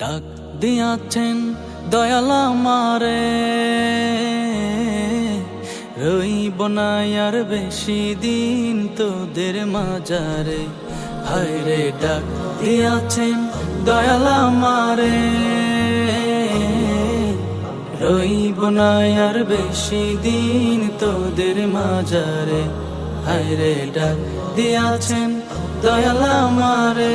ডাক দিয়াছেন দয়ালা মারে রইব না আর বেশি দিন তোদের মাজারে। হায় রে ডাক দিয়াছেন দয়ালা মারে রইব না আর বেশি দিন তোদের মাজারে। হায় রে ডাক দিয়াছেন দয়ালা মারে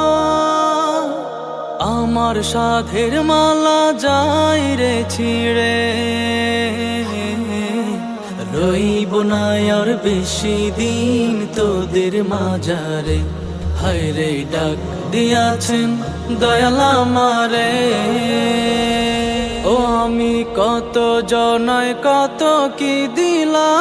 আমার সাধের মালা যাই রে ছিড়ে। রইব না আর বেশি দিন তোদের মাজারে। হায় রে ডাক দিয়াছেন দয়ালা মারে ও আমি কত জনায় কত কি দিলাম।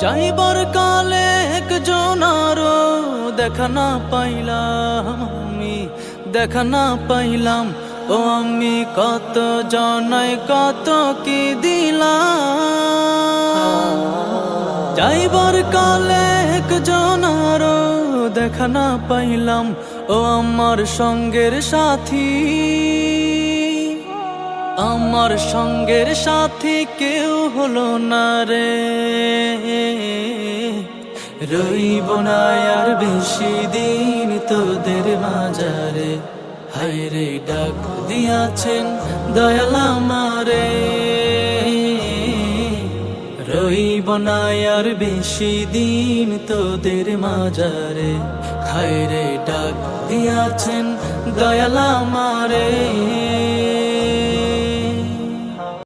যাইবার কালে একজন আরও দেখা না পাইলাম আমি, দেখা না পাইলাম। ও আমি কত জনায়, কত কি দিলাম। যাইবার কালে একজন আরও দেখা না পাইলাম। ও আমার সঙ্গের সাথী। আমার সঙ্গের সাথী কেউ হলো না রে। রইব না আর বেশি দিন তোদের মাজারে হায় রে, ডাক দিয়াছেন দয়ালা মারে রইব না আর বেশি দিন তোদের মাজারে হায় রে, ডাক দিয়াছেন দয়ালা মারে